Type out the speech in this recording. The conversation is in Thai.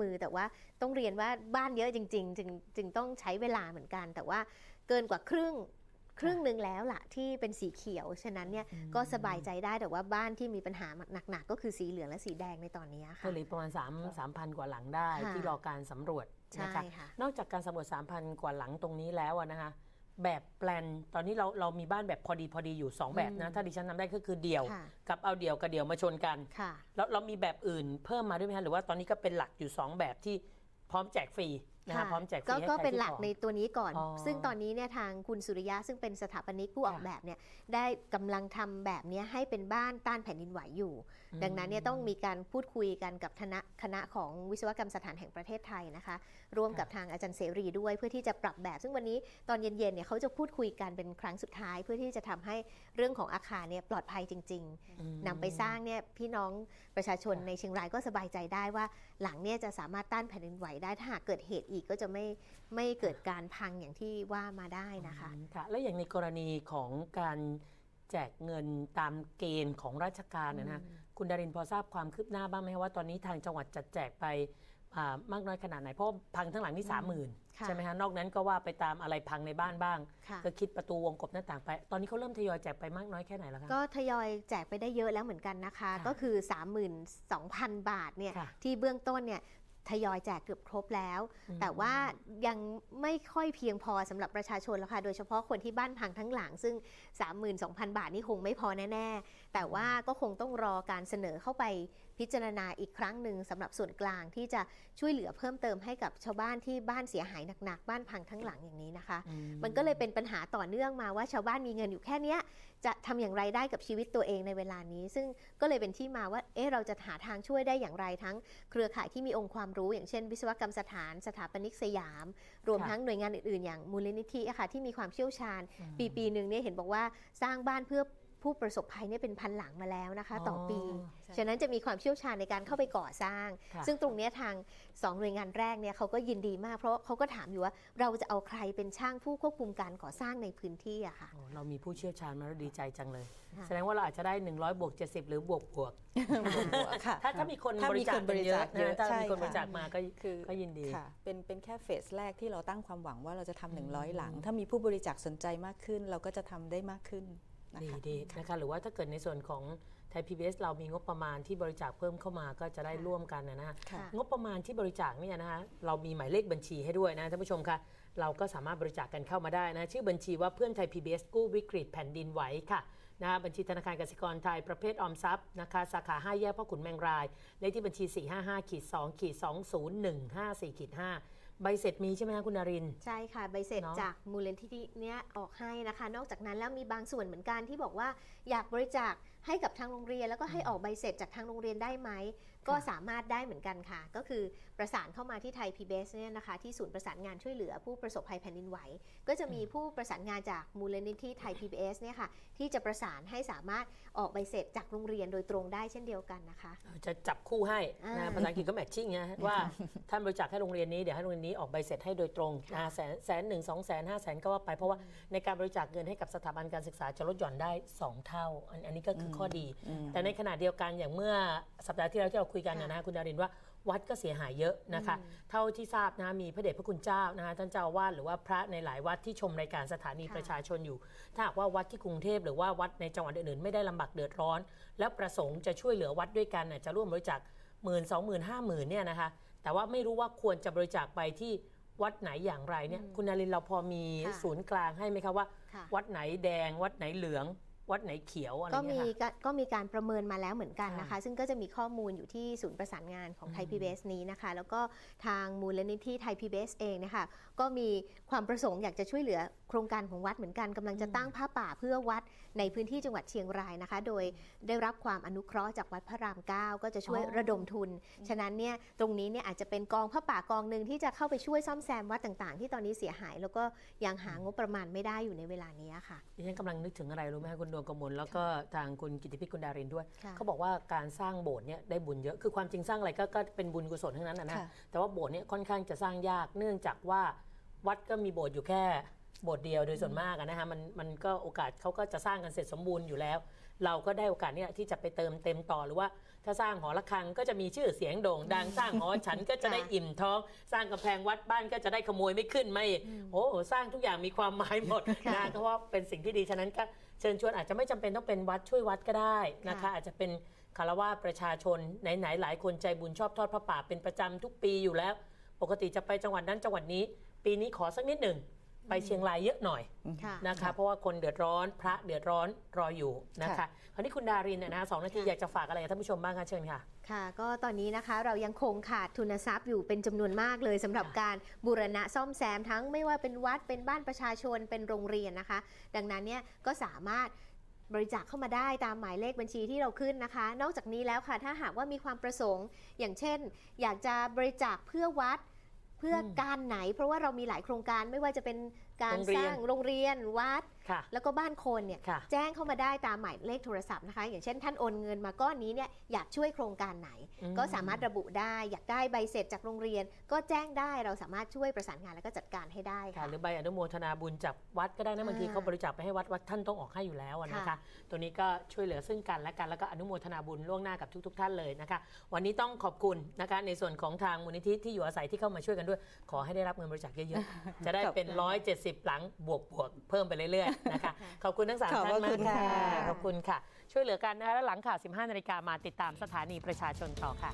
มือแต่ว่าต้องเรียนว่าบ้านเยอะจริง ๆ จึงจึงต้องใช้เวลาเหมือนกัน แต่ว่าเกินกว่าครึ่งครึ่งหนึ่งแล้วล่ะที่เป็นสีเขียว ฉะนั้นเนี่ยก็สบายใจได้แต่ว่าบ้านที่มีปัญหาหนักๆ ก็คือสีเหลืองและสีแดงในตอนนี้ก็ค่ะเหลือประมาณ3 3,000 กว่าหลังได้ค่ะที่รอการสำรวจใช่นะคะค่ะนอกจากการสำรวจ 3,000 กว่าหลังตรงนี้แล้วอะนะคะ แบบแปลน ตอนนี้เราเรามีบ้านแบบพอดีพอดีอยู่ 2 แบบนะ ถ้าดิฉันนำได้ก็คือเดี่ยว ค่ะกับเอาเดี่ยวกับเดี่ยวมาชนกัน ค่ะ แล้วเรามีแบบอื่นเพิ่มมาด้วยไหมคะหรือว่าตอนนี้ก็เป็นหลักอยู่ 2 แบบที่พร้อมแจกฟรี นะคะพร้อมแจกฟรีก็ให้ก็ใครเป็นที่หลักขอ ในตัวนี้ก่อน อ๋อซึ่งตอนนี้เนี่ยทางคุณสุริยะซึ่งเป็นสถาปนิกผู้ออกค่ะแบบเนี่ยได้กำลังทำแบบเนี้ยให้เป็นบ้านต้านแผ่นดินไหวอยู่ดังนั้นเนี่ยต้องมีการพูดคุยกันกับคณะคณะของวิศวกรรมสถานแห่งประเทศไทยนะคะ ร่วมกับทางอาจารย์เสรีด้วยเพื่อที่จะปรับแบบ ซึ่งวันนี้ตอนเย็นๆเนี่ยเขาจะพูดคุยกันเป็นครั้งสุดท้าย เพื่อที่จะทำให้เรื่องของอาคารเนี่ยปลอดภัยจริงๆนำไปสร้างเนี่ยพี่น้องประชาชนในเชียงรายก็สบายใจได้ว่า หลังเนี่ยจะสามารถต้านแผ่นดินไหวได้ถ้าหากเกิดเหตุอีกก็จะไม่ไม่เกิดการพังอย่างที่ว่ามาได้นะคะอืมค่ะแล้วอย่างในกรณีของการแจกเงินตามเกณฑ์ของราชการนะนะคุณดารินพอทราบความคืบหน้าบ้างไหมคะว่าตอนนี้ทางจังหวัดจัดแจกไปอ่ามากน้อยขนาดไหน เพราะว่าพังทั้งหลังนี่สามหมื่นค่ะใช่ไหมคะนอกนั้นก็ว่าไปตามอะไรพังในบ้านบ้างค่ะก็คิดประตูวงกบหน้าต่างไป ตอนนี้เขาเริ่มทยอยแจกไปมากน้อยแค่ไหนแล้วคะก็ทยอยแจกไปได้เยอะแล้วเหมือนกันนะคะค่ะก็คือ 32,000 บาทเนี่ยค่ะที่เบื้องต้นเนี่ย ทยอยแจกเกือบครบแล้วอืมแต่ว่ายังไม่ค่อยเพียงพอสำหรับประชาชนแล้วค่ะ โดยเฉพาะคนที่บ้านพังทั้งหลัง ซึ่ง 32,000 บาทนี่คงไม่พอแน่ ๆ แต่ว่าก็คงต้องรอการเสนอเข้าไปพิจารณาอีกครั้งหนึ่งสำหรับส่วนกลางที่จะช่วยเหลือเพิ่มเติมให้กับชาวบ้านที่บ้านเสียหายหนักๆ บ้านพังทั้งหลังอย่างนี้นะคะอืมันก็เลยเป็นปัญหาต่อเนื่องมาว่าชาวบ้านมีเงินอยู่แค่เนี้ยจะทำอย่างไรได้กับชีวิตตัวเองในเวลานี้ ซึ่งก็เลยเป็นที่มาว่าเอ๊ะเราจะหาทางช่วยได้อย่างไรทั้ง เครือข่ายที่มีองค์ความรู้อย่างเช่น วิศวกรรมสถานสถาปนิกสยาม รวมค่ะทั้งหน่วยงานอื่นๆ อย่างมูลนิธิอะค่ะที่มีความเชี่ยวชาญ ปีปีหนึ่งเนี่ยเห็นบอกว่าสร้างบ้านเพื่อ ผู้ประสบภัยเนี่ยเป็นพันหลังมาแล้วนะคะ ต่อปีใช่ฉะนั้นจะมีความเชี่ยวชาญในการเข้าไปก่อสร้างค่ะซึ่งตรงเนี้ยทางสองหน่วยงานแรกเนี่ยเขาก็ยินดีมาก เพราะเขาก็ถามอยู่ว่าเราจะเอาใครเป็นช่างผู้ควบคุมการก่อสร้างในพื้นที่อะค่ะโอ้เรามีผู้เชี่ยวชาญมาแล้วดีใจจังเลยค่ะแสดงว่าเราอาจจะได้ 100บวก70 หรือบวกบวกค่ะถ้าถ้ามีคนถ้าบมีริจาคคนบริจาคเยอะนะถ้าใช่มีคนบริจาคค่ะมาก็คือก็ยินดีค่ะเป็นเป็นแค่เฟสแรกที่เราตั้งความหวังว่าเราจะทำหนึ่งร้อยหลัง ถ้ามีผู้บริจาคสนใจมากขึ้น เราก็จะทำได้มากขึ้นนะ ดีคะดีนะคะหรือว่าถ้าเกิดในส่วนของไทย PBS เรามีงบประมาณที่บริจาคเพิ่มเข้ามาก็จะได้ร่วมกันนะฮะค่ะงบประมาณที่บริจาคเนี่ยนะคะเรามีหมายเลขบัญชีให้ด้วยนะท่านผู้ชมคะเราก็สามารถบริจาคกันเข้ามาได้นะ ชื่อบัญชีว่าเพื่อนไทย PBS กู้วิกฤตแผ่นดินไหวค่ะนะบัญชีธนาคารกสิกรไทยประเภทออมทรัพย์นะคะสาขา 5 แยกพ่อขุนแมงราย เลขที่บัญชี 455ขีด2ขีด20154ขีด5 ใบเสร็จมีใช่ไหมคะคุณนารินทร์ใช่ค่ะ ใบเสร็จเนอะจากมูลนิธิเนี้ยออกให้นะคะ นอกจากนั้นแล้วมีบางส่วนเหมือนกันที่บอกว่าอยากบริจาคให้กับทางโรงเรียน แล้วก็ให้ออกใบเสร็จจากทางโรงเรียนได้ไหม ก็สามารถได้เหมือนกันค่ะ ก็คือประสานเข้ามาที่ไทย PBS เนี่ยนะคะที่ศูนย์ประสานงานช่วยเหลือผู้ประสบภัยแผ่นดินไหว ก็จะมีผู้ประสานงานจากมูลนิธิไทย PBS เนี่ยค่ะที่จะประสานให้สามารถออกใบเสร็จจากโรงเรียนโดยตรงได้เช่นเดียวกันนะคะ จะจับคู่ให้อ่านะภาษาอังกฤษก็แมทชิ่งนะว่าท่านบริจาคให้โรงเรียนนี้เดี๋ยวให้โรงเรียนนี้ออกใบเสร็จให้โดยตรงนะแสนแสนหนึ่งสองแสนห้าแสนก็ว่าไป เพราะว่าในการบริจาคเงินให้กับสถาบันการศึกษาจะลดหย่อนได้ 2 เท่า อันอันนี้ก็คือข้อดี แต่ในขณะเดียวกันอย่างเมื่อสัปดาห์ที่แล้วที่เราคุยกันนะนะคุณดารินว่าวัดก็เสียหายเยอะนะคะ เท่าที่ทราบนะมีพระเดชพระคุณเจ้านะคะท่านเจ้าอาวาสหรือว่าพระในหลายวัดที่ชมรายการสถานีค่ะประชาชนอยู่ ถ้าหากว่าวัดที่กรุงเทพหรือว่าวัดในจังหวัดอื่นๆไม่ได้ลำบากเดือดร้อน แล้วประสงค์จะช่วยเหลือวัดด้วยกันน่ะจะร่วมบริจาคหมื่นสองหมื่นห้าหมื่นเนี่ยนะคะ แต่ว่าไม่รู้ว่าควรจะบริจาคไปที่วัดไหนอย่างไรเนี่ย คุณนารินทร์เราพอมีค่ะศูนย์กลางให้ไหมคะว่า ค่ะ วัดไหนแดง วัดไหนเหลือง วัดไหนเขียวอะไรก็มีเงี้ยค่ะก็ก็มีการประเมินมาแล้วเหมือนกันค่ะนะคะ ซึ่งก็จะมีข้อมูลอยู่ที่ศูนย์ประสานงานของไทย PBS นี้นะคะ แล้วก็ทางมูลนิธิไทย PBS เองนะคะก็มีความประสงค์อยากจะช่วยเหลือโครงการของวัดเหมือนกันกำลังจะตั้งผ้าป่าเพื่อวัดในพื้นที่จังหวัดเชียงรายนะคะ โดยได้รับความอนุเคราะห์จากวัดพระรามเก้าก็จะช่วยอ๋อระดมทุน ฉะนั้นเนี่ยตรงนี้เนี่ยอาจจะเป็นกองผ้าป่ากองหนึ่งที่จะเข้าไปช่วยซ่อมแซมวัดต่างๆ ที่ตอนนี้เสียหาย แล้วก็ยังหางบประมาณไม่ได้อยู่ในเวลานี้ค่ะ ดิฉันกำลังนึกถึงอะไรรู้ไหมคะคุณดวงกมลแล้วก็ทางคุณกิติพิคุณดารินด้วย ค่ะเขาบอกว่าการสร้างโบสถ์เนี่ยได้บุญเยอะคือความจริงสร้างอะไรก็ก็เป็นบุญกุศลทั้งนั้นนะนะค่ะ แต่ว่าโบสถ์เนี่ยค่อนข้างจะสร้างยากเนื่องจากว่าวัดก็มีโบสถ์อยู่แค่โบสถ์เดียวโดยส่วนมากอะนะคะมันมันก็โอกาสเขาก็จะสร้างกันเสร็จสมบูรณ์อยู่แล้ว เราก็ได้โอกาสเนี่ยที่จะไปเติมเต็มต่อหรือว่า ถ้าสร้างหอระฆังก็จะมีชื่อเสียงโด่งดังสร้างหอฉันก็จะได้อิ่มท้อง สร้างกำแพงวัดบ้านก็จะได้ขโมยไม่ขึ้นไม่ โอ้สร้างทุกอย่างมีความหมายหมดค่ะนะเพราะว่าเป็นสิ่งที่ดีฉะนั้นก็ เชิญชวนอาจจะไม่จำเป็นต้องเป็นวัดช่วยวัดก็ได้นะคะค่ะอาจจะเป็นคารวะประชาชนไหนๆหลายคนใจบุญชอบทอดพระป่าเป็นประจำทุกปีอยู่แล้ว ปกติจะไปจังหวัดนั้นจังหวัดนี้ ปีนี้ขอสักนิดหนึ่ง ไปเชียงรายเยอะหน่อยค่ะ นะคะ เพราะว่าคนเดือดร้อนพระเดือดร้อนรออยู่นะคะค่ะ คราวนี้คุณดารินเนยนะสองนาทีค่ะอยากจะฝากอะไรกับท่านผู้ชมบ้างคะเชิญค่ะ ค่ะ ก็ตอนนี้นะคะเรายังคงขาดทุนทรัพย์อยู่เป็นจำนวนมากเลยสำหรับการบูรณะซ่อมแซมทั้งไม่ว่าเป็นวัดเป็นบ้านประชาชนเป็นโรงเรียนนะคะ ดังนั้นเนี่ยก็สามารถบริจาคเข้ามาได้ตามหมายเลขบัญชีที่เราขึ้นนะคะ นอกจากนี้แล้วค่ะถ้าหากว่ามีความประสงค์ อย่างเช่น อยากจะบริจาคเพื่อวัด เพื่ออมการไหน เพราะว่าเรามีหลายโครงการไม่ว่าจะเป็น การโรงเรีสยนร้างโรงเรียนวัดค่ะแล้วก็บ้านคนเนี่ยค่ะแจ้งเข้ามาได้ตามหมายเลขโทรศัพท์นะคะ อย่างเช่นท่านโอนเงินมาก้อนนี้เนี่ยอยากช่วยโครงการไหนอืมก็สามารถระบุได้อยากได้ใบเสร็จจากโรงเรียน ก็แจ้งได้เราสามารถช่วยประสานงานแล้วก็จัดการให้ได้ค่ะค่ะหรือใบอนุโมทนาบุญจากวัดก็ได้นะบางทีอ่าเขาบริจาคไปให้วัดวัดท่านต้องออกให้อยู่แล้วอะนะคะค่ะตัวนี้ก็ช่วยเหลือซึ่งกันและกันแล้วก็อนุโมทนาบุญล่วงหน้ากับทุก ๆ ท่านเลยนะคะ วันนี้ต้องขอบคุณนะคะในส่วนของทางมูลนิธิที่อยู่อาศัยที่เข้ามาช่วยกันด้วย ขอให้ได้รับเงินบริจาคเยอะๆจะได้เป็นขอบคุณ170หลังบวกบวกๆเพิ่มไปเรื่อยๆนะคะขอบคุณทั้งสามขอบท่านพระมาคุกณค่ะค่ะ ขอบคุณค่ะ ช่วยเหลือกันนะคะแล้วหลังข่าว 15 นาฬิกามาติดตามสถานีประชาชนต่อค่ะ